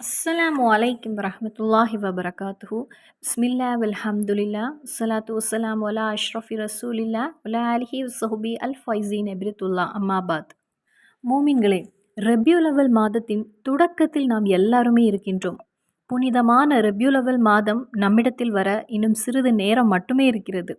அஸ்லாம் வலைக்கம் வரஹ்மத்துல்லாஹி வபரகாத்து பிஸ்மில்லா அல்ஹம்துலில்லா சலாத்து வஸ்ஸலாமு ஒலா அஷ்ரஃபி ரசூலில்லா வலா அலிஹி சஹுபி அல் ஃபைசீன் எபிரித்துல்லா அம்மாபாத் மூமின்களே ரபியுலவல் மாதத்தின் தொடக்கத்தில் நாம் எல்லாருமே இருக்கின்றோம். புனிதமான ரபியுலவல் மாதம் நம்மிடத்தில் வர இன்னும் சிறிது நேரம் மட்டுமே இருக்கிறது.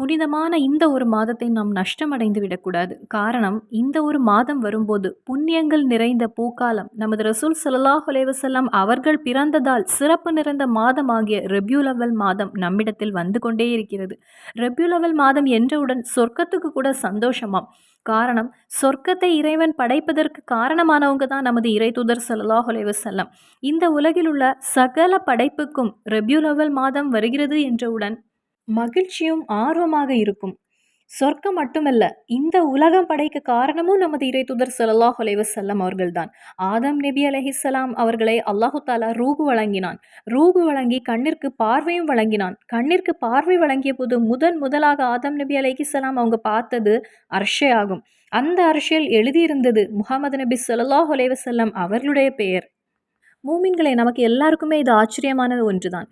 புனிதமான இந்த ஒரு மாதத்தை நாம் நஷ்டமடைந்து விடக்கூடாது. காரணம் இந்த ஒரு மாதம் வரும்போது புண்ணியங்கள் நிறைந்த பூக்காலம் நமது ரசூல் ஸல்லல்லாஹு அலைஹி அவர்கள் பிறந்ததால் சிறப்பு நிறைந்த மாதமாகிய ரெபியூலவல் மாதம் நம்மிடத்தில் வந்து கொண்டே இருக்கிறது. ரெபியூலவல் மாதம் என்றவுடன் சொர்க்கத்துக்கு கூட சந்தோஷமாம். காரணம் சொர்க்கத்தை இறைவன் படைப்பதற்கு காரணமானவங்க தான் நமது இறை தூதர் ஸல்லல்லாஹு அலைஹி இந்த உலகில் உள்ள சகல படைப்புக்கும் ரெபியூலவல் மாதம் வருகிறது என்றவுடன் மகிழ்ச்சியும் ஆர்வமாக இருக்கும். சொர்க்கம் மட்டுமல்ல இந்த உலகம் படைக்க காரணமும் நமது இறை தூதர் சல்லாஹ் அலைஹி அவர்கள்தான். ஆதம் நபி அலைஹிஸ்ஸலாம் அவர்களை அல்லாஹு தாலா ரூகு வழங்கினான். ரூகு வழங்கி கண்ணிற்கு பார்வையும் வழங்கினான். கண்ணிற்கு பார்வை வழங்கிய போது முதன் முதலாக ஆதம் நபி அலைஹிஸ்ஸலாம் அவங்க பார்த்தது அர்ஷே ஆகும். அந்த அர்ஷில் எழுதியிருந்தது முகமது நபி சொல்லாஹ் அலைஹி அவர்களுடைய பெயர். மூமின்களை நமக்கு எல்லாருக்குமே இது ஆச்சரியமான ஒன்றுதான்.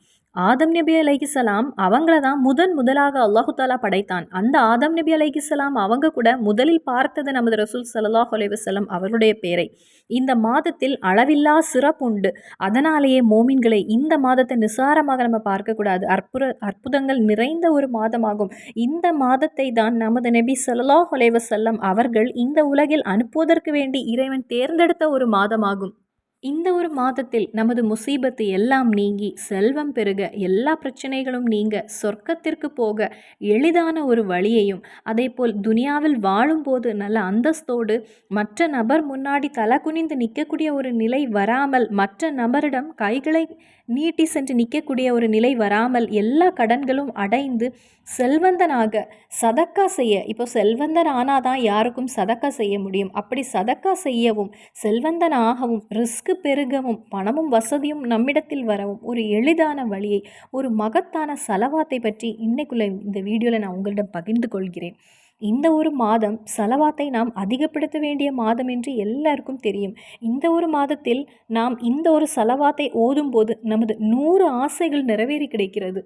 ஆதம் நபி அலைகிசலாம் அவங்கள தான் முதன் முதலாக அல்லாஹு தாலா படைத்தான். அந்த ஆதம் நபி அலைகிசலாம் அவங்க கூட முதலில் பார்த்தது நமது ரசூல் சல்லாஹ் அலைவசலம் அவருடைய பேரை. இந்த மாதத்தில் அளவில்லா சிறப்பு உண்டு. அதனாலேயே மோமின்களை இந்த மாதத்தை நிசாரமாக நம்ம பார்க்கக்கூடாது. அற்புத அற்புதங்கள் நிறைந்த ஒரு மாதமாகும். இந்த மாதத்தை தான் நமது நபி சல்லாஹ் அலைவசல்லம் அவர்கள் இந்த உலகில் அனுப்புவதற்கு வேண்டி இறைவன் தேர்ந்தெடுத்த ஒரு மாதமாகும். இந்த ஒரு மாதத்தில் நமது முசீபத்து எல்லாம் நீங்கி செல்வம் பெருக எல்லா பிரச்சனைகளும் நீங்க சொர்க்கத்திற்கு போக எளிதான ஒரு வழியையும் அதேபோல் துனியாவில் வாழும்போது நல்ல அந்தஸ்தோடு மற்ற நபர் முன்னாடி தலை குனிந்து நிற்கக்கூடிய ஒரு நிலை வராமல் மற்ற நபரிடம் கைகளை நீட்டி சென்று நிற்கக்கூடிய ஒரு நிலை வராமல் எல்லா கடன்களும் அடைந்து செல்வந்தனாக சதக்கா செய்ய. இப்போ செல்வந்தன் ஆனால் தான் யாருக்கும் சதக்கா செய்ய முடியும். அப்படி சதக்கா செய்யவும் செல்வந்தனாகவும் ரிஸ்க் பெருகவும் பணமும் வசதியும் நம்மிடத்தில் வரவும் ஒரு எளிதான வழியை ஒரு மகத்தான சலவாத்தை பற்றி இன்னைக்குள்ள இந்த வீடியோவில் நான் உங்களிடம் பகிர்ந்து கொள்கிறேன். இந்த ஒரு மாதம் செலவாத்தை நாம் அதிகப்படுத்த வேண்டிய மாதம் என்று எல்லாருக்கும் தெரியும். இந்த ஒரு மாதத்தில் நாம் இந்த ஒரு செலவாத்தை ஓதும்போது நமது நூறு ஆசைகள் நிறைவேறி கிடைக்கிறது.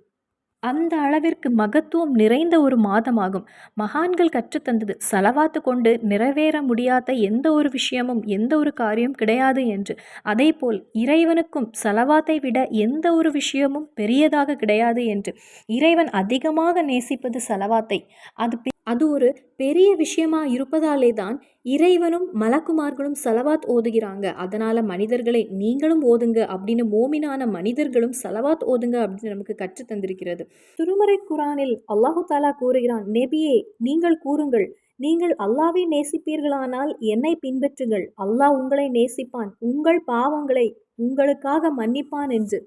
அந்த அளவிற்கு மகத்துவம் நிறைந்த ஒரு மாதமாகும். மகான்கள் கற்றுத்தந்தது செலவாத்து கொண்டு நிறைவேற முடியாத எந்த ஒரு விஷயமும் எந்த ஒரு காரியம் கிடையாது என்று. அதேபோல் இறைவனுக்கும் செலவாத்தை விட எந்த ஒரு விஷயமும் பெரியதாக கிடையாது என்று. இறைவன் அதிகமாக நேசிப்பது செலவாத்தை. அது அது ஒரு பெரிய விஷயமா இருப்பதாலே தான் இறைவனும் மலக்குமார்களும் சலவாத் ஓதுகிறாங்க. அதனால் மனிதர்களை நீங்களும் ஓதுங்க அப்படின்னு மோமினான மனிதர்களும் சலவாத் ஓதுங்க அப்படின்னு நமக்கு கற்று தந்திருக்கிறது. திருமறை குரானில் அல்லாஹு தாலா கூறுகிறான் நெபியே நீங்கள் கூறுங்கள் நீங்கள் அல்லாவை நேசிப்பீர்களானால் என்னை பின்பற்றுங்கள். அல்லாஹ் உங்களை நேசிப்பான். உங்கள் பாவங்களை உங்களுக்காக மன்னிப்பான் என்று.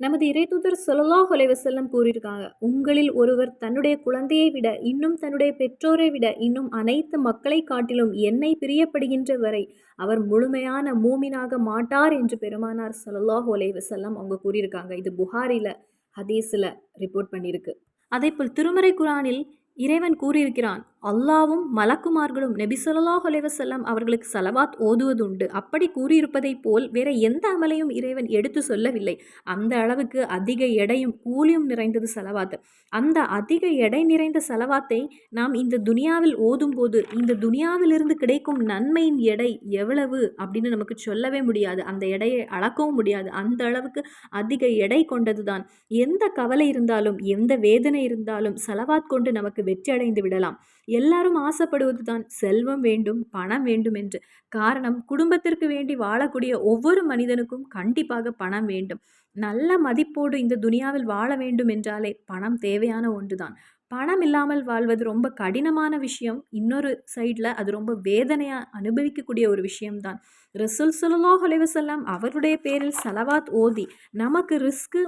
நமது இறைத்தூதர் சொல்லலாஹ் செல்லம் கூறியிருக்காங்க உங்களில் ஒருவர் தன்னுடைய குழந்தையை விட இன்னும் தன்னுடைய பெற்றோரை விட இன்னும் அனைத்து மக்களை காட்டிலும் என்னை பிரியப்படுகின்ற வரை அவர் முழுமையான மூமினாக மாட்டார் என்று பெருமானார் சல்லாஹ் செல்லம் அவங்க கூறியிருக்காங்க. இது புகாரில் ஹதீஸில் ரிப்போர்ட் பண்ணியிருக்கு. அதேபோல் திருமறை குரானில் இறைவன் கூறியிருக்கிறான் அல்லாவும் மலக்குமார்களும் நபி சொல்லாஹ் அலைவசல்லம் அவர்களுக்கு சலவாத் ஓதுவதுண்டு. அப்படி கூறியிருப்பதைப் போல் வேற எந்த அமலையும் இறைவன் எடுத்து சொல்லவில்லை. அந்த அளவுக்கு அதிக எடையும் கூலியும் நிறைந்தது சலவாத் அந்த அதிக எடை நிறைந்த சலவாத்தை நாம் இந்த துனியாவில் ஓதும்போது இந்த துனியாவிலிருந்து கிடைக்கும் நன்மையின் எடை எவ்வளவு? அப்படின்னு நமக்கு சொல்லவே முடியாது. அந்த எடையை அளக்கவும் முடியாது. அந்த அளவுக்கு அதிக எடை கொண்டதுதான். எந்த கவலை இருந்தாலும் எந்த வேதனை இருந்தாலும் சலவாத் கொண்டு நமக்கு வெற்றி அடைந்து விடலாம். எல்லாரும் ஆசைப்படுவது தான் செல்வம் வேண்டும் பணம் வேண்டும் என்று. காரணம் குடும்பத்திற்கு வேண்டி வாழக்கூடிய ஒவ்வொரு மனிதனுக்கும் கண்டிப்பாக பணம் வேண்டும். நல்ல மதிப்போடு இந்த துனியாவில் வாழ வேண்டும் என்றாலே பணம் தேவையான ஒன்றுதான். பணம் இல்லாமல் வாழ்வது ரொம்ப கடினமான விஷயம். இன்னொரு சைடில் அது ரொம்ப வேதனையாக அனுபவிக்கக்கூடிய ஒரு விஷயம்தான். ரசூல் சுல்லாஹ் அலைவசல்லாம் அவருடைய பேரில் சலவாத் ஓதி நமக்கு ரிஸ்க்கு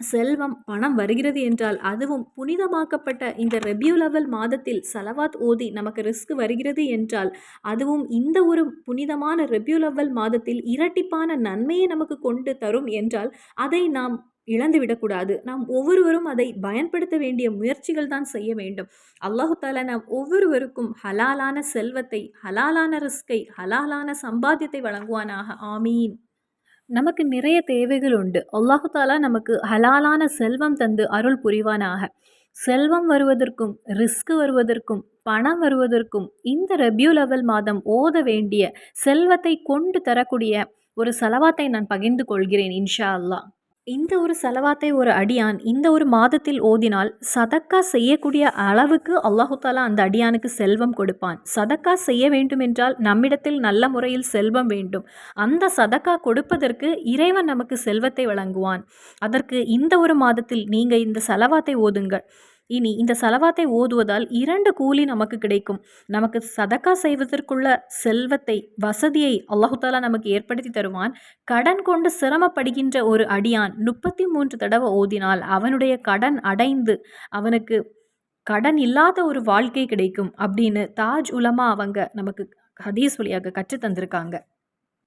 செல்வம் பணம் வருகிறது என்றால் அதுவும் புனிதமாக்கப்பட்ட இந்த ரெபியூ லெவல் மாதத்தில் சலவாத் ஓதி நமக்கு ரிஸ்க் வருகிறது என்றால் அதுவும் இந்த ஒரு புனிதமான ரெபியூ லெவல் மாதத்தில் இரட்டிப்பான நன்மையை நமக்கு கொண்டு தரும் என்றால் அதை நாம் இழந்துவிடக்கூடாது நாம் ஒவ்வொருவரும் அதை பயன்படுத்த வேண்டிய முயற்சிகள் தான் செய்ய வேண்டும். அல்லாஹு தாலா நாம் ஒவ்வொருவருக்கும் ஹலாலான செல்வத்தை ஹலாலான ரிஸ்கை ஹலாலான சம்பாத்தியத்தை வழங்குவானாக. ஆமீன். நமக்கு நிறைய தேவைகள் உண்டு. அல்லாஹு தாலா நமக்கு ஹலாலான செல்வம் தந்து அருள் புரிவானாக. செல்வம் வருவதற்கும் ரிஸ்க் வருவதற்கும் பணம் வருவதற்கும் இந்த ரெபியூ லெவல் மாதம் ஓத வேண்டிய செல்வத்தை கொண்டு தரக்கூடிய ஒரு செலவாத்தை நான் பகிர்ந்து கொள்கிறேன் இன்ஷா அல்லாஹ். இந்த ஒரு செலவாத்தை ஒரு அடியான் இந்த ஒரு மாதத்தில் ஓதினால் சதக்கா செய்யக்கூடிய அளவுக்கு அல்லாஹு தாலா அந்த அடியானுக்கு செல்வம் கொடுப்பான். சதக்கா செய்ய வேண்டுமென்றால் நம்மிடத்தில் நல்ல முறையில் செல்வம் வேண்டும். அந்த சதக்கா கொடுப்பதற்கு இறைவன் நமக்கு செல்வத்தை வழங்குவான். அதற்கு இந்த ஒரு மாதத்தில் நீங்கள் இந்த செலவாத்தை ஓதுங்கள். இனி இந்த செலவாத்தை ஓதுவதால் இரண்டு கூலி நமக்கு கிடைக்கும். நமக்கு சதக்கா செய்வதற்குள்ள செல்வத்தை வசதியை அல்லாஹுத்தாலா நமக்கு ஏற்படுத்தி தருவான். கடன் கொண்டு சிரமப்படுகின்ற ஒரு அடியான் முப்பத்தி மூன்று தடவை ஓதினால் அவனுடைய கடன் அடைந்து அவனுக்கு கடன் இல்லாத ஒரு வாழ்க்கை கிடைக்கும் அப்படின்னு தாஜ் உலமா அவங்க நமக்கு ஹதீஸ் வழியாக கற்று தந்திருக்காங்க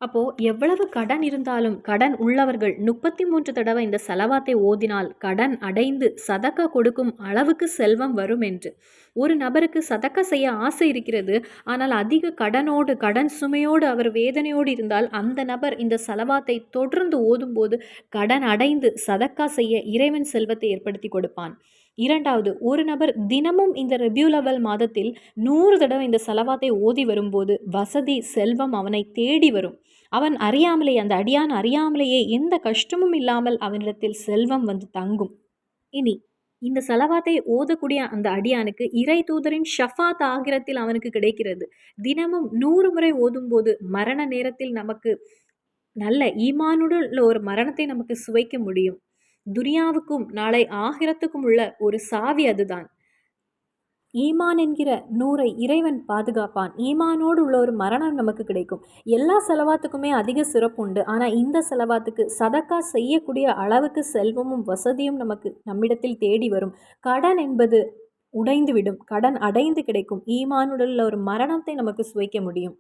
அப்போது எவ்வளவு கடன் இருந்தாலும் கடன் உள்ளவர்கள் முப்பத்தி மூன்று தடவை இந்த செலவாத்தை ஓதினால் கடன் அடைந்து சதக்கா கொடுக்கும் அளவுக்கு செல்வம் வரும் என்று. ஒரு நபருக்கு சதக்கா செய்ய ஆசை இருக்கிறது. ஆனால் அதிக கடனோடு கடன் சுமையோடு அவர் வேதனையோடு இருந்தால் அந்த நபர் இந்த செலவாத்தை தொடர்ந்து ஓதும்போது கடன் அடைந்து சதக்கா செய்ய இறைவன் செல்வத்தை ஏற்படுத்தி கொடுப்பான். இரண்டாவது ஒரு நபர் தினமும் இந்த ரெபியூ லெவல் மாதத்தில் நூறு தடவை இந்த செலவாத்தை ஓதி வரும்போது வசதி செல்வம் அவனை தேடி வரும். அவன் அறியாமலே அந்த அடியான் அறியாமலேயே எந்த கஷ்டமும் இல்லாமல் அவனிடத்தில் செல்வம் வந்து தங்கும். இனி இந்த செலவாத்தை ஓதக்கூடிய அந்த அடியானுக்கு இறை தூதரின் ஷஃபாத் ஆகிரத்தில் அவனுக்கு கிடைக்கிறது. தினமும் நூறு முறை ஓதும்போது மரண நேரத்தில் நமக்கு நல்ல ஈமானுடன் உள்ள ஒரு மரணத்தை நமக்கு சுவைக்க முடியும். துனியாவுக்கும் நாளை ஆகிரத்துக்கும் உள்ள ஒரு சாவி அதுதான். ஈமான் என்கிற நூரை இறைவன் பாதுகாப்பான். ஈமானோடு உள்ள ஒரு மரணம் நமக்கு கிடைக்கும். எல்லா செலவாத்துக்குமே அதிக சிறப்பு உண்டு ஆனால் இந்த செலவாத்துக்கு சதக்கா செய்யக்கூடிய அளவுக்கு செல்வமும் வசதியும் நமக்கு நம்மிடத்தில் தேடி வரும். கடன் என்பது உடைந்துவிடும். கடன் அடைந்து கிடைக்கும். ஈமானுடன் ஒரு மரணத்தை நமக்கு சுவைக்க முடியும்.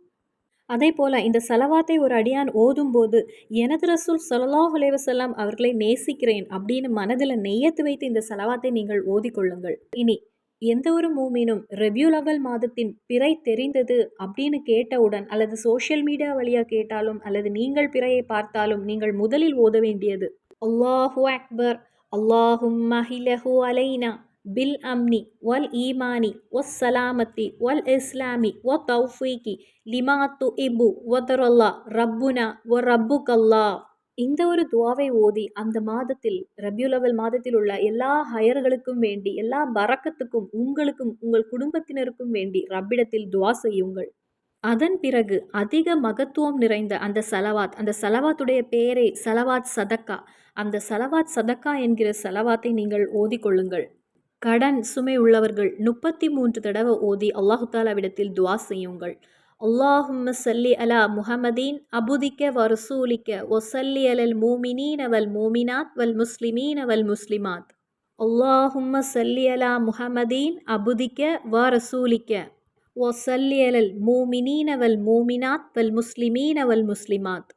அதே போல் இந்த செலவாத்தை ஒரு அடியான் ஓதும்போது எனது ரசூல் சொல்லாஹ் அலைவசல்லாம் அவர்களை நேசிக்கிறேன் அப்படின்னு மனதில் நெய்யத்து வைத்து இந்த செலவாத்தை நீங்கள் ஓதிக்கொள்ளுங்கள் இனி எந்த ஒரு மூமினும் ரெவ்யூ லெவல் மாதத்தின் பிறை தெரிந்தது அப்படின்னு கேட்டவுடன் அல்லது சோஷியல் மீடியா வழியாக கேட்டாலும் அல்லது நீங்கள் பிறையை பார்த்தாலும் நீங்கள் முதலில் ஓத வேண்டியது அல்லாஹு அக்பர் அல்லாஹும் மஹிலஹு அலைனா பில் அம்னி வல் ஈமானி ஒஸ் சலாமத்தி ஒல் இஸ்லாமி ஒ தௌஃபீகி லிமா து இபு ஒதரொல்லா ரப்புனா ஒ ரப்புகல்லா இந்த ஒரு துவாவை ஓதி அந்த மாதத்தில் ரபியுலவல் மாதத்தில் உள்ள எல்லா ஹயர்களுக்கும் வேண்டி எல்லா பறக்கத்துக்கும் உங்களுக்கும் உங்கள் குடும்பத்தினருக்கும் வேண்டி ரப்பிடத்தில் துவா செய்யுங்கள். அதன் பிறகு அதிக மகத்துவம் நிறைந்த அந்த சலவாத் அந்த சலவாத்துடைய பெயரே சலவாத் சதக்கா. அந்த சலவாத் சதக்கா என்கிற சலவாத்தை நீங்கள் ஓதிக்கொள்ளுங்கள். கடன் சுமை உள்ளவர்கள் முப்பத்தி மூன்று தடவை ஓதி அல்லாஹு தாலாவிடத்தில் துவா செய்யுங்கள். அல்லாஹும் சல்லி அலா முஹமதீன் அபுதிக்க வரசூலிக்க ஒசல்லி அலல் மூமினீன் அவல் மூமினாத் வல் முஸ்லிமீன் அவல் முஸ்லிமாத். அல்லாஹும் சல்லி அலா முஹமதீன் அபுதிக்க வரசூலிக்க ஒசல்லி அலல் மூமினீன் அவல் மூமினாத் வல் முஸ்லிமீன் அவல் முஸ்லிமாத்.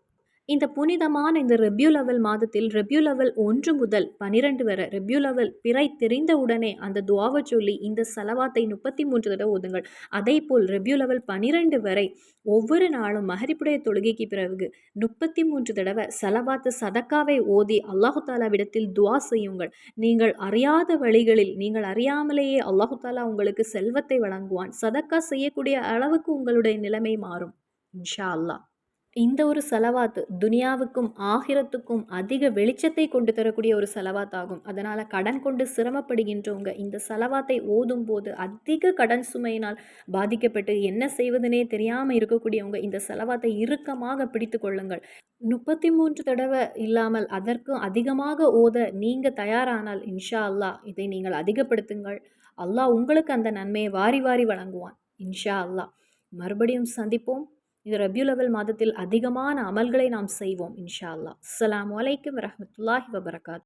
இந்த புனிதமான இந்த ரெப்யூ லெவல் மாதத்தில் ரெப்யூ லெவல் ஒன்று முதல் பனிரெண்டு வரை ரெப்யூ லெவல் பிறை தெரிந்த உடனே அந்த துவாவை சொல்லி இந்த செலவாத்தை முப்பத்தி மூன்று தடவை ஓதுங்கள். அதே போல் ரெப்யூ லெவல் பனிரெண்டு வரை ஒவ்வொரு நாளும் மகரிப்புடைய தொழுகைக்கு பிறகு முப்பத்தி மூன்று தடவை செலவாத்து சதக்காவை ஓதி அல்லாஹு தாலாவிடத்தில் துவா செய்யுங்கள். நீங்கள் அறியாத வழிகளில் நீங்கள் அறியாமலேயே அல்லாஹு தாலா உங்களுக்கு செல்வத்தை வழங்குவான். சதக்கா செய்யக்கூடிய அளவுக்கு உங்களுடைய நிலைமை மாறும். இன்ஷா அல்லாஹ். இந்த ஒரு செலவாத்து துனியாவுக்கும் ஆகிரத்துக்கும் அதிக வெளிச்சத்தை கொண்டு தரக்கூடிய ஒரு செலவாத்தாகும். அதனால் கடன் கொண்டு சிரமப்படுகின்றவங்க இந்த செலவாத்தை ஓதும் போது அதிக கடன் சுமையினால் பாதிக்கப்பட்டு என்ன செய்வதுனே தெரியாமல் இருக்கக்கூடியவங்க இந்த செலவாத்தை இறுக்கமாக பிடித்து கொள்ளுங்கள். முப்பத்தி மூன்று தடவை இல்லாமல் அதற்கும் அதிகமாக ஓத நீங்கள் தயாரானால் இன்ஷா அல்லாஹ் இதை நீங்கள் அதிகப்படுத்துங்கள். அல்லாஹ் உங்களுக்கு அந்த நன்மையை வாரி வாரி வழங்குவான். இன்ஷா அல்லாஹ். மறுபடியும் சந்திப்போம். இந்த ரபியுலவல் மாதத்தில் அதிகமான அமல்களை நாம் செய்வோம் இன்ஷா அல்லா அஸ்லாம் வலைக்கம் வரமத்துல்லாஹி வபரகாத்.